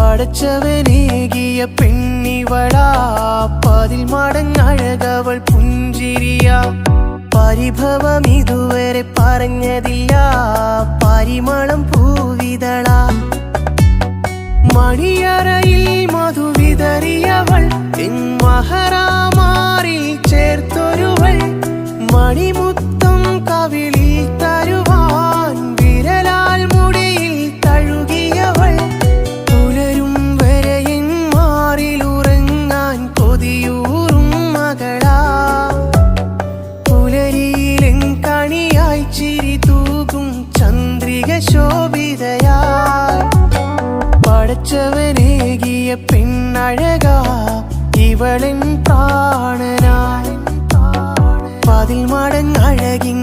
പടച്ചവനേകിയ പെണ്ണിവളാ. പതിൽ മടങ്ങഴകവൾ പുഞ്ചിരിയ. പരിഭവം ഇതുവരെ പറഞ്ഞതില്ല. പരിമളം പൂവിതള. മണിയറയിൽ മധുവിതറിയവൾ മഹറാമാറിൽ ചേർത്തൊരുവൾ. മണിമുത്തം കവിളിൽ മകളാ. പുലരിയിലെൻ കണിയായി ചിരി തൂകും ചന്ദ്രിക ശോഭിതയായി പടച്ചവനേകിയ പെണ്ണഴക. ഇവളൻ പ്രാണനായി പതിൽ മടങ്ങഴകിൻ